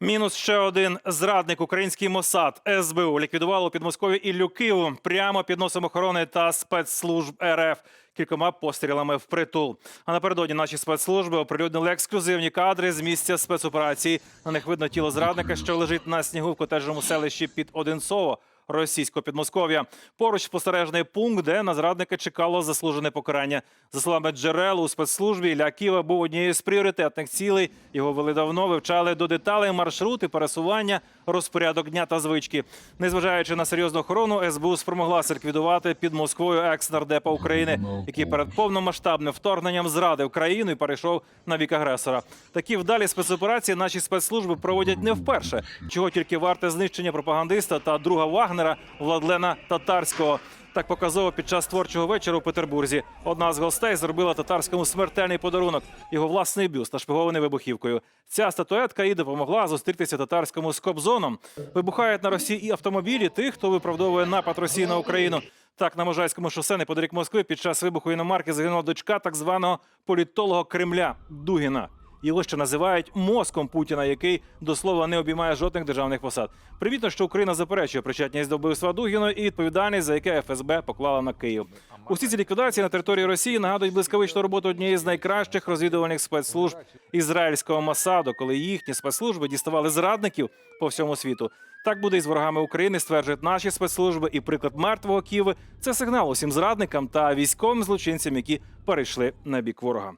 Мінус ще один зрадник український Мосад СБУ ліквідувало підмоскові Іллю Киву прямо під носом охорони та спецслужб РФ кількома пострілами в притул. А напередодні наші спецслужби оприлюднили ексклюзивні кадри з місця спецоперації. На них видно тіло зрадника, що лежить на снігу в котеджному селищі під Одинцово. Російського Підмосков'я поруч спостережний пункт, де на зрадника чекало заслужене покарання. За словами джерел у спецслужбі Ілля Ківа був однією з пріоритетних цілей. Його вели давно, вивчали до деталей маршрути, пересування, розпорядок дня та звички. Незважаючи на серйозну охорону, СБУ спромоглася ліквідувати під Москвою екс-нардепа України, який перед повномасштабним вторгненням зрадив країну і перейшов на бік агресора. Такі вдалі спецоперації наші спецслужби проводять не вперше. Чого тільки варте знищення пропагандиста та друга Вагнера Владлена Татарського. Так показово під час творчого вечора у Петербурзі. Одна з гостей зробила татарському смертельний подарунок його власний бюст, нашпигований вибухівкою. Ця статуетка і допомогла зустрітися татарському з Кобзоном. Вибухають на Росії і автомобілі тих, хто виправдовує напад Росії на Україну. Так, на Можайському шосе неподалік Москви під час вибуху іномарки загинула дочка так званого політолога Кремля Дугіна. Його ще називають мозком Путіна, який до слова не обіймає жодних державних посад. Привітно, що Україна заперечує причетність до вбивства Дугіна і відповідальність, за яке ФСБ поклала на Київ. Усі ці ліквідації на території Росії нагадують блискавичну роботу однієї з найкращих розвідувальних спецслужб ізраїльського Масаду, коли їхні спецслужби діставали зрадників по всьому світу. Так буде і з ворогами України, стверджують наші спецслужби. І приклад мертвого Києва – це сигнал усім зрадникам та військовим злочинцям, які перейшли на бік ворога.